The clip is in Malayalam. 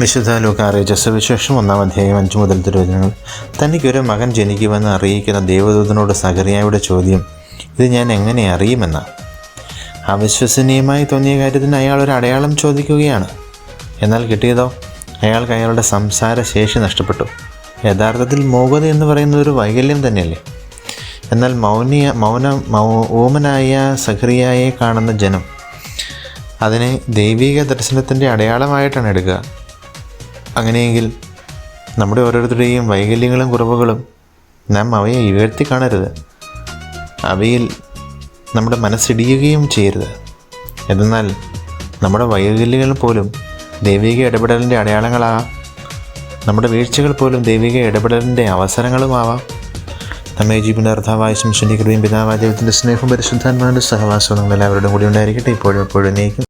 വിശുദ്ധ ലൂക്കാറിയിച്ച സുവിശേഷം ഒന്നാം അധ്യായം അഞ്ചു മുതൽ തിരുവചനങ്ങൾ. തനിക്കൊരു മകൻ ജനിക്കുമെന്ന് അറിയിക്കുന്ന ദേവദൂതനോട് സകറിയായുടെ ചോദ്യം ഇത് ഞാൻ എങ്ങനെ അറിയുമെന്ന? അവിശ്വസനീയമായി തോന്നിയ കാര്യത്തിന് അയാൾ ഒരു അടയാളം ചോദിക്കുകയാണ്. എന്നാൽ കിട്ടിയതോ? അയാൾക്ക് അയാളുടെ സംസാര ശേഷി നഷ്ടപ്പെട്ടു. യഥാർത്ഥത്തിൽ മൂകത എന്ന് പറയുന്നത് ഒരു വൈകല്യം തന്നെയല്ലേ? എന്നാൽ മൗനിയ മൗന ഓമനായ സഹ്രിയായെ കാണുന്ന ജനം അതിനെ ദൈവിക ദർശനത്തിന്റെ അടയാളമായിട്ടാണ് എടുക്കുക. അങ്ങനെയെങ്കിൽ നമ്മുടെ ഓരോരുത്തരുടെയും വൈകല്യങ്ങളും കുറവുകളും നാം അവയെ ഉയർത്തി കാണരുത്. അവയിൽ നമ്മുടെ മനസ്സിടിയുകയും ചെയ്യരുത്. എന്നാൽ നമ്മുടെ വൈകല്യങ്ങൾ പോലും ദൈവിക ഇടപെടലിന്റെ അടയാളങ്ങളാകാം. നമ്മുടെ വീഴ്ചകൾ പോലും ദൈവിക ഇടപെടലിന്റെ അവസരങ്ങളുമാവാം. നമ്മെ ജീവനാർത്ഥാവായ അർത്ഥമായ കൃപയും പിതാവായ സ്നേഹവും പരിശുദ്ധാത്മാവിന്റെ സഹവാസവും നമ്മളെല്ലാവരുടെയും കൂടി ഉണ്ടായിരിക്കട്ടെ. ഇപ്പോഴും എപ്പോഴും നീക്കും